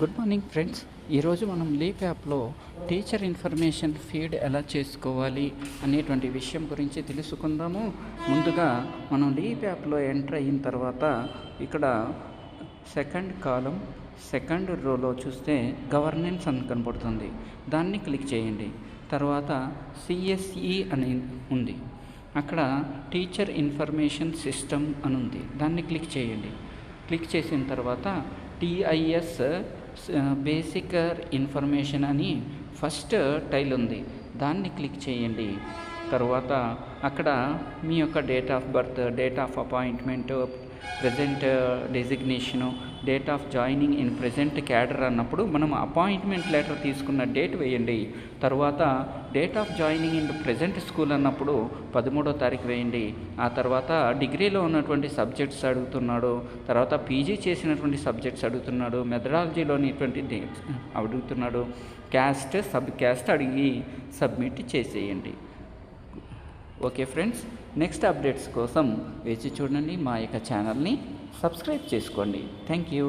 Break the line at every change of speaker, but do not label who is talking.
Good morning friends. ఈరోజు మనం leap యాప్లో టీచర్ ఇన్ఫర్మేషన్ ఫీడ్ ఎలా చేసుకోవాలి అనేటువంటి విషయం గురించి తెలుసుకుందాము. ముందుగా మనం లీప్ యాప్లో ఎంటర్ అయిన తర్వాత ఇక్కడ సెకండ్ కాలం సెకండ్ రోలో చూస్తే గవర్నెన్స్ అని కనపడుతుంది దాన్ని క్లిక్ చేయండి. తర్వాత సిఎస్ఈ అని ఉంది. అక్కడ టీచర్ ఇన్ఫర్మేషన్ సిస్టమ్ అని ఉంది. దాన్ని క్లిక్ చేయండి. క్లిక్ చేసిన తర్వాత టిఐఎస్ బేసిక్ ఇన్ఫర్మేషన్ అని ఫస్ట్ టైల్ ఉంది. దాన్ని క్లిక్ చేయండి. తర్వాత అక్కడ మీ యొక్క date of birth date of appointment present designation date of joining in present cadre అన్నప్పుడు మనం అపాయింట్మెంట్ లెటర్ తీసుకున్న డేట్ వేయండి. తర్వాత date of joining in present school అన్నప్పుడు పదమూడో తారీఖు వేయండి. ఆ తర్వాత డిగ్రీలో ఉన్నటువంటి సబ్జెక్ట్స్ అడుగుతున్నాడు. తర్వాత పీజీ చేసినటువంటి సబ్జెక్ట్స్ అడుగుతున్నాడు. మెథడాలజీలోనిటువంటి డేట్స్ అడుగుతున్నాడు. క్యాస్ట్ సబ్ క్యాస్ట్ అడిగి సబ్మిట్ చేసేయండి. ఓకే ఫ్రెండ్స్ నెక్స్ట్ అప్డేట్స్ కోసం వేచి చూడండి మా యొక్క ఛానల్ని సబ్స్క్రైబ్ చేసుకోండి. Thank you.